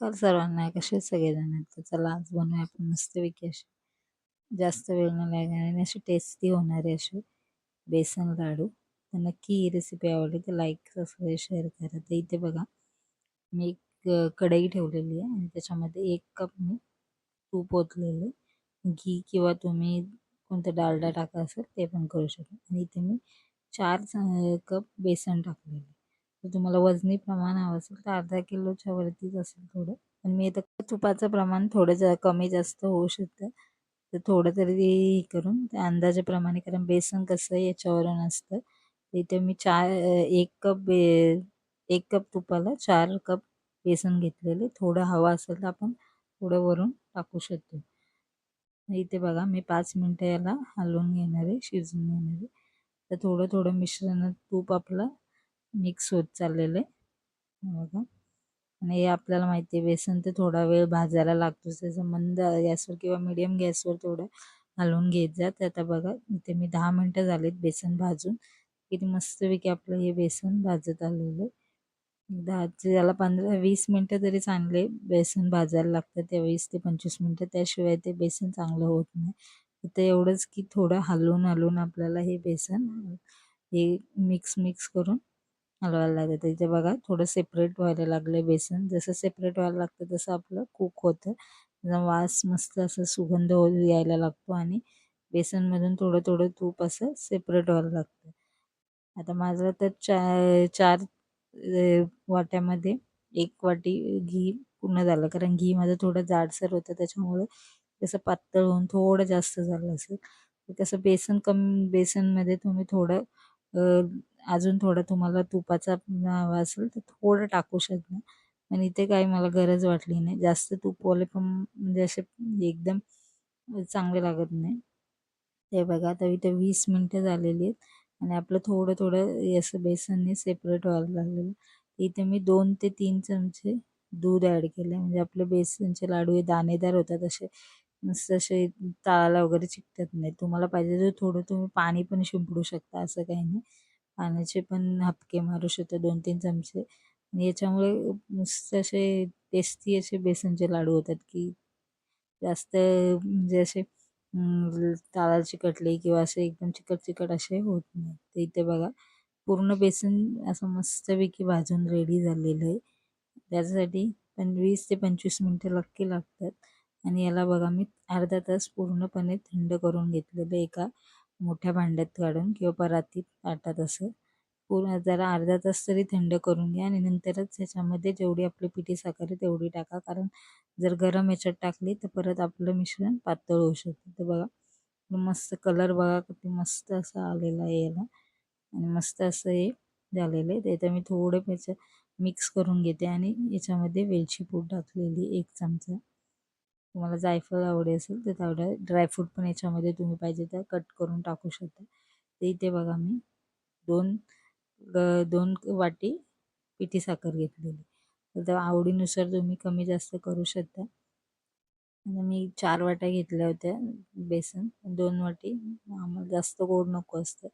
नमस्कार सर्वांना कसे सगळेजण आहेत तर चला आज बनवूया आपण मस्तपैकी असे जास्त वेळ न लागणार आणि असे टेस्टी होणारे असे बेसन लाडू. तर नक्की ही रेसिपी आवडली तर लाईक सबस्क्राईब शेअर करा. तर इथे बघा मी एक कढई ठेवलेली आहे आणि त्याच्यामध्ये एक कप मी तूप ओतलेले घी किंवा तुम्ही कोणतं डालडा टाका असेल ते पण करू शकता. आणि इथे मी चार कप बेसन टाकलेलं तर तुम्हाला वजनी प्रमाण हवं असेल तर अर्धा किलोच्या वरतीच असेल थोडं. पण मी आता तुपाचं प्रमाण थोडं जा कमी जास्त होऊ शकतं. तर थोडं तरी करून त्या अंदाजाप्रमाणे कारण बेसन कसं याच्यावरून असतं. इथे मी चार एक कप बे एक कप तुपाला चार कप बेसन घेतलेले. थोडं हवं असेल तर आपण थोडं वरून टाकू शकतो. इथे बघा मी पाच मिनटं याला हलवून घेणार आहे शिजवून घेणार. आहे तर थोडं थोडं मिश्रण तूप आपलं मिक्स होत चाललेलं आहे. बघा. आणि हे आपल्याला माहिती आहे बेसन ते थोडा वेळ भाजायला लागतोच त्याचं मंद गॅसवर किंवा मिडियम गॅसवर थोडं हलवून घेत जात आता बघा इथे मी दहा मिनटं झालेत बेसन भाजून. किती मस्तपैकी आपलं हे बेसन भाजत आलेलं आहे. दहा याला पंधरा वीस मिनटं तरी चांगले बेसन भाजायला लागतं त्या वीस ते पंचवीस मिनटं. त्याशिवाय ते बेसन चांगलं होत नाही. तर एवढंच की थोडं हलवून हलवून आपल्याला हे बेसन हे मिक्स मिक्स करून हलवायला लागतं इथे बघा थोडं सेपरेट व्हायला लागलं बेसन. जसं सेपरेट व्हायला लागतं तसं आपलं कुक होतं. वास मस्त असं सुगंध यायला लागतो आणि बेसनमधून थोडं थोडं तूप असं सेपरेट व्हायला लागतं. आता माझं तर चा चार वाट्यामध्ये एक वाटी घी पूर्ण झालं. कारण घी माझं थोडं जाडसर होतं त्याच्यामुळे तसं पातळ होऊन थोडं जास्त झालं असेल. तसं बेसन कमी बेसनमध्ये तुम्ही थोडं अजून थोडं तुम्हाला तुपाचा हवा असेल तर थोडं टाकू शकता पण इथे काही मला गरज वाटली नाही. जास्त तुपवाले पण म्हणजे असे एकदम चांगले लागत नाही. ते बघा आता इथे वीस मिनटं झालेली आहेत आणि आपलं थोडं थोडं असं बेसनने सेपरेट व्हायला लागलेलं. इथे मी दोन ते तीन चमचे दूध ॲड केले म्हणजे आपले बेसनचे लाडू हे दाणेदार होतात. असे मस्त असे ताळाला वगैरे चिकटत नाही तुम्हाला पाहिजे तर थोडं तुम्ही पाणी पण शिंपडू शकता. असं काही नाही. पाण्याचे पण हपके मारू शकतो दोन तीन चमचे. आणि याच्यामुळे मस्त असे टेस्टी असे बेसनचे लाडू होतात की जास्त म्हणजे असे ताळाला चिकटले किंवा असे एकदम चिकट चिकट असे होत नाही. तर इथे बघा पूर्ण बेसन असं मस्तपैकी भाजून रेडी झालेलं आहे. त्याच्यासाठी पंचवीस ते पंचवीस मिनटं नक्की लागतात. आणि याला बघा मी अर्धा तास पूर्णपणे थंड करून घेतलेलं एका मोठ्या भांड्यात काढून किंवा परातीत ताटात असं पूर्ण जरा अर्धा तास तरी थंड करून घ्या आणि नंतरच ह्याच्यामध्ये जेवढी आपली पिठी साखर आहे तेवढी टाका. कारण जर गरम याच्यात टाकली तर परत आपलं मिश्रण पातळ होऊ शकतं. तर बघा मस्त कलर बघा किती मस्त असं आलेला आहे याला. आणि मस्त असं हे झालेलं आहे. त्याचं मी थोडं त्याचं मिक्स करून घेते आणि याच्यामध्ये वेलची पूड टाकलेली एक चमचा. तुम्हाला जायफळ आवडे असेल तर तेवढं ड्रायफ्रूट पण याच्यामध्ये तुम्ही पाहिजे तर कट करून टाकू शकता. ते इथे बघा मी दोन दोन वाटी पिठी साखर घेतलेली. तर आवडीनुसार तुम्ही कमी जास्त करू शकता. आणि मी चार वाट्या घेतल्या होत्या बेसन दोन वाटी. आम्हाला जास्त गोड नको असतं.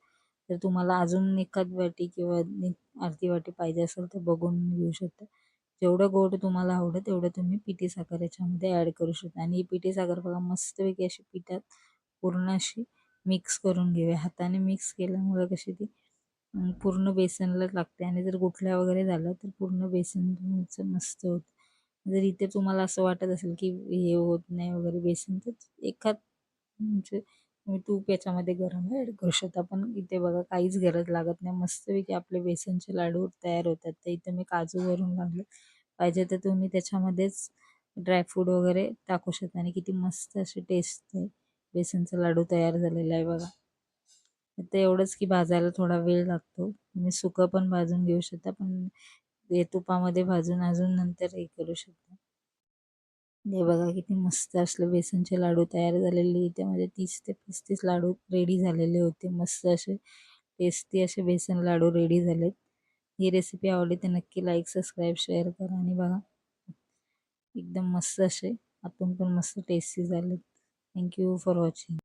तर तुम्हाला अजून एखाद वाटी किंवा अर्धी वाटी पाहिजे असेल तर बघून घेऊ शकता. जेवढं गोड तुम्हाला आवडत तेवढं तुम्ही पिठी साखर याच्यामध्ये ॲड करू शकता. आणि ही पिठी साखर बघा मस्तपैकी अशी पिठात पूर्ण अशी मिक्स करून घेऊया. हाताने मिक्स केल्यामुळे कशी ती पूर्ण बेसनला लागते. आणि जर गुठल्या वगैरे झालं तर पूर्ण बेसन तुमचं मस्त होतं. जर इथे तुम्हाला असं वाटत असेल की हे होत नाही वगैरे बेसन तर एखाद म्हणजे तुम्ही तूप याच्यामध्ये गरम ॲड करू शकता. पण इथे बघा काहीच गरज लागत नाही. मस्तपैकी आपले बेसनचे लाडू तयार होतात. तर इथे मी काजू वरून लागले पाहिजे तर तुम्ही त्याच्यामध्येच ड्रायफ्रूट वगैरे टाकू शकता. आणि किती मस्त असे टेस्ट आहे बेसनचा लाडू तयार झालेला आहे बघा. तर एवढंच की भाजायला थोडा वेळ लागतो. तुम्ही सुकं पण भाजून घेऊ शकता. पण हे तुपामध्ये भाजून अजून नंतर हे करू शकता. हे बघा किती मस्त असलं बेसनचे लाडू तयार झालेले. त्यामध्ये तीस ते पस्तीस लाडू रेडी झालेले होते. मस्त असे टेस्टी असे बेसन लाडू रेडी झालेत. ही रेसिपी आवडली तर नक्की लाईक सबस्क्राईब शेअर करा आणि बघा. एकदम मस्त असे आतून पण मस्त टेस्टी झालेत. Thank you for watching